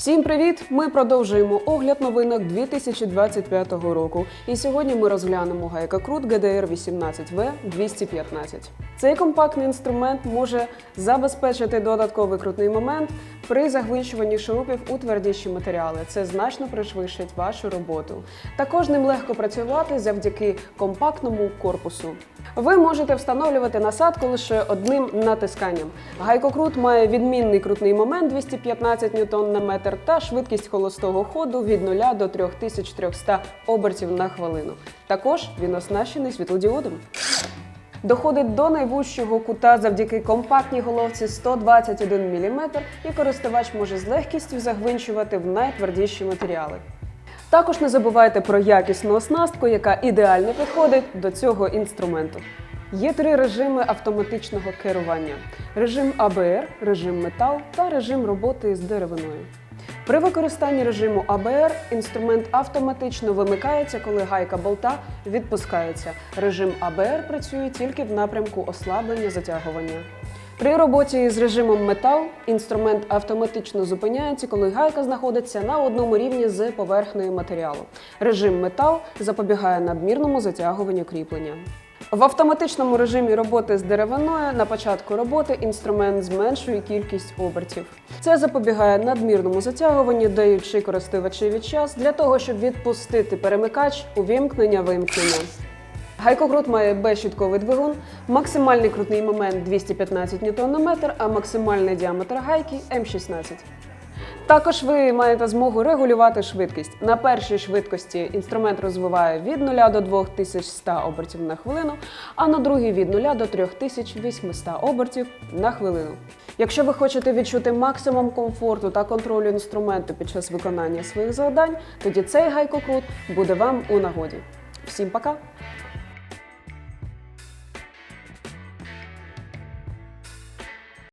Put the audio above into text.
Всім привіт! Ми продовжуємо огляд новинок 2025 року. І сьогодні ми розглянемо гайкакрут ГДР GDR 18V 215. Цей компактний інструмент може забезпечити додатковий крутний момент при загвинчуванні шурупів у твердіші матеріали. Це значно пришвидшить вашу роботу. Також ним легко працювати завдяки компактному корпусу. Ви можете встановлювати насадку лише одним натисканням. Гайкокрут має відмінний крутний момент 215 Нм на метр та швидкість холостого ходу від 0 до 3300 обертів на хвилину. Також він оснащений світлодіодом. Доходить до найвужчого кута завдяки компактній головці 121 мм і користувач може з легкістю загвинчувати в найтвердіші матеріали. Також не забувайте про якісну оснастку, яка ідеально підходить до цього інструменту. Є три режими автоматичного керування: режим АБР, режим метал та режим роботи з деревиною. При використанні режиму АБР інструмент автоматично вимикається, коли гайка болта відпускається. Режим АБР працює тільки в напрямку ослаблення затягування. При роботі з режимом метал інструмент автоматично зупиняється, коли гайка знаходиться на одному рівні з поверхнею матеріалу. Режим метал запобігає надмірному затягуванню кріплення. В автоматичному режимі роботи з деревиною на початку роботи інструмент зменшує кількість обертів. Це запобігає надмірному затягуванню, даючи користувачеві час для того, щоб відпустити перемикач у вимкнення-вимкнення. Гайкокрут має безщітковий двигун, максимальний крутний момент 215 Нм, а максимальний діаметр гайки М16. Також ви маєте змогу регулювати швидкість. На першій швидкості інструмент розвиває від 0 до 2100 обертів на хвилину, а на другій від 0 до 3800 обертів на хвилину. Якщо ви хочете відчути максимум комфорту та контролю інструменту під час виконання своїх завдань, тоді цей гайкокрут буде вам у нагоді. Всім пока!